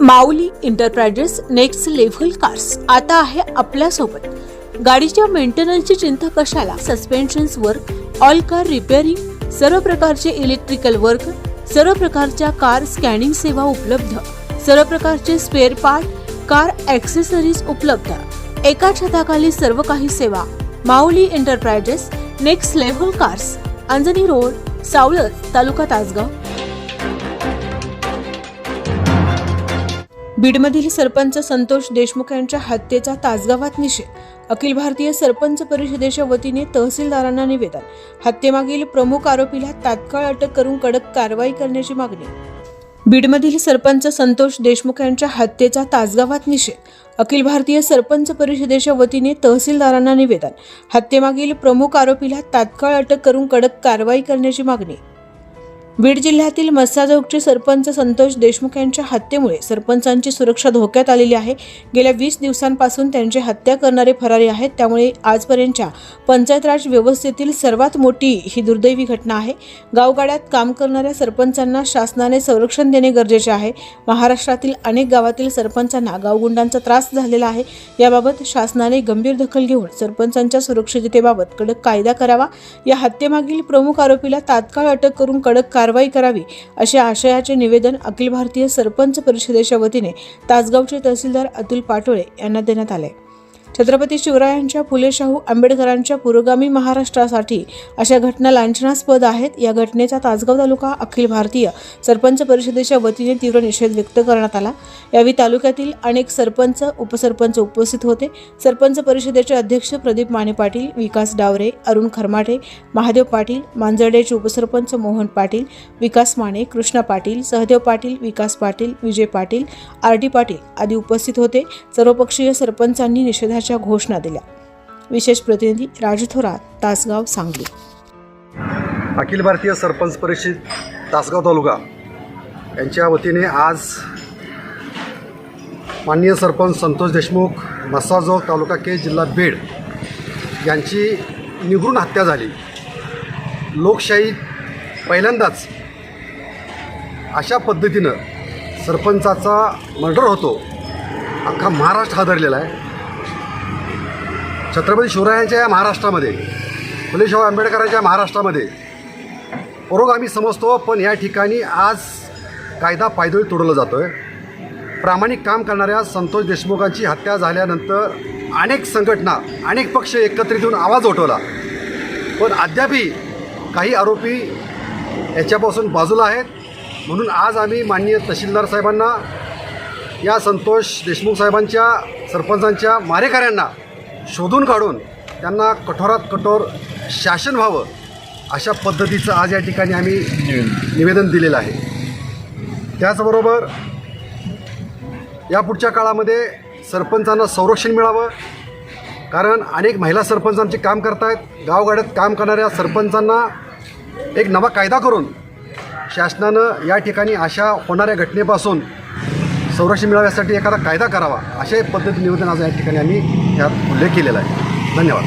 Mauli enterprises next level cars. आता आहे आपल्यासोबत गाडीच्या मेंटेनन्सची चिंता कशाला? Suspensions work all car repairing सर्व प्रकारचे इलेक्ट्रिकल वर्क सर्व प्रकारच्या कार स्कॅनिंग सेवा उपलब्ध सर्व प्रकारचे स्पेअर पार्ट कार ॲक्सेसरीज उपलब्ध. एका छताखाली सर्व काही सेवा. Mauli enterprises next level cars. Anjani road Savalat तालुका तासगाव. बीडमधील सरपंच संतोष देशमुख यांच्या हत्येचा तासगावात निषेध. अखिल भारतीय सरपंच परिषदेच्या वतीने तहसीलदारांना निवेदन. हत्येमागील प्रमुख आरोपीला तात्काळ अटक करून कडक कारवाई करण्याची मागणी. बीडमधील सरपंच संतोष देशमुख यांच्या हत्येचा तासगावात निषेध. अखिल भारतीय सरपंच परिषदेच्या वतीने तहसीलदारांना निवेदन. हत्येमागील प्रमुख आरोपीला तात्काळ अटक करून कडक कारवाई करण्याची मागणी. बीड जिल्ह्यातील मस्साजोगचे सरपंच संतोष देशमुख यांच्या हत्येमुळे सरपंचांची सुरक्षा धोक्यात आलेली आहे. गेल्या वीस दिवसांपासून त्यांची हत्या करणारे फरारी आहेत. त्यामुळे आजपर्यंतच्या पंचायत राज व्यवस्थेतील सर्वात मोठी ही दुर्दैवी घटना आहे. गावगाड्यात काम करणाऱ्या सरपंचांना शासनाने संरक्षण देणे गरजेचे आहे. महाराष्ट्रातील अनेक गावातील सरपंचांना गावगुंडांचा त्रास झालेला आहे. याबाबत शासनाने गंभीर दखल घेऊन सरपंचांच्या सुरक्षिततेबाबत कडक कायदा करावा. या हत्येमागील प्रमुख आरोपीला तात्काळ अटक करून कडक कारवाई करावी अशा आशयाचे निवेदन अखिल भारतीय सरपंच परिषदेच्या वतीने तासगावचे तहसीलदार अतुल पाटोळे यांना देण्यात आले. छत्रपती शिवरायांच्या फुले शाहू आंबेडकरांच्या पुरोगामी महाराष्ट्रासाठी अशा घटना लांछनास्पद आहेत. या घटनेचा तासगाव तालुका अखिल भारतीय सरपंच परिषदेच्या वतीने तीव्र निषेध व्यक्त करण्यात आला. यावेळी तालुक्यातील अनेक सरपंच उपसरपंच उपस्थित होते. सरपंच परिषदेचे अध्यक्ष प्रदीप माने पाटील विकास डावरे अरुण खरमाटे महादेव पाटील मांजर्डेचे उपसरपंच मोहन पाटील विकास माने कृष्णा पाटील सहदेव पाटील विकास पाटील विजय पाटील आर डी पाटील आदी उपस्थित होते. सर्वपक्षीय सरपंचांनी निषेधाच्या घोषणा दिल्या. विशेष प्रतिनिधी राजू थोरात तासगाव सांगली. अखिल भारतीय सरपंच परिषद तासगाव तालुका. यांच्या वतीने आज माननीय सरपंच संतोष देशमुख मस्साजोग तालुका के जिल्हा बीड यांची निगरून हत्या झाली. लोकशाही पहिल्यांदाच अशा पद्धतीनं सरपंचाचा मर्डर होतो अख्खा महाराष्ट्र हादरलेला आहे. छत्रपती शिवरायांच्या या महाराष्ट्रामध्ये फुले शाहू आंबेडकरांच्या महाराष्ट्रामध्ये पुरोगामी समजतो पण या ठिकाणी आज कायदा पायदळी तोडला जातो आहे प्रामाणिक काम करणाऱ्या संतोष देशमुखांची हत्या झाल्यानंतर अनेक संघटना अनेक पक्ष एकत्रित येऊन आवाज उठवला. पण अद्यापही काही आरोपी याच्यापासून बाजूला आहेत. म्हणून आज आम्ही माननीय तहसीलदार साहेबांना या संतोष देशमुख साहेबांच्या सरपंचांच्या मारेकऱ्यांना शोधून काढून त्यांना कठोरात कठोर शासन व्हावं अशा पद्धतीचं आज या ठिकाणी आम्ही निवेदन. दिलेलं आहे. त्याचबरोबर या पुढच्या काळामध्ये सरपंचांना संरक्षण मिळावं कारण अनेक महिला सरपंच आमचे काम करत आहेत गावगाड्यात काम करणाऱ्या सरपंचांना एक नवा कायदा करून शासनानं या ठिकाणी अशा होणाऱ्या घटनेपासून संरक्षण मिळाव्यासाठी एखादा कायदा करावा अशा पद्धती निवेदन आज या ठिकाणी आम्ही यात उल्लेख केलेला आहे. धन्यवाद.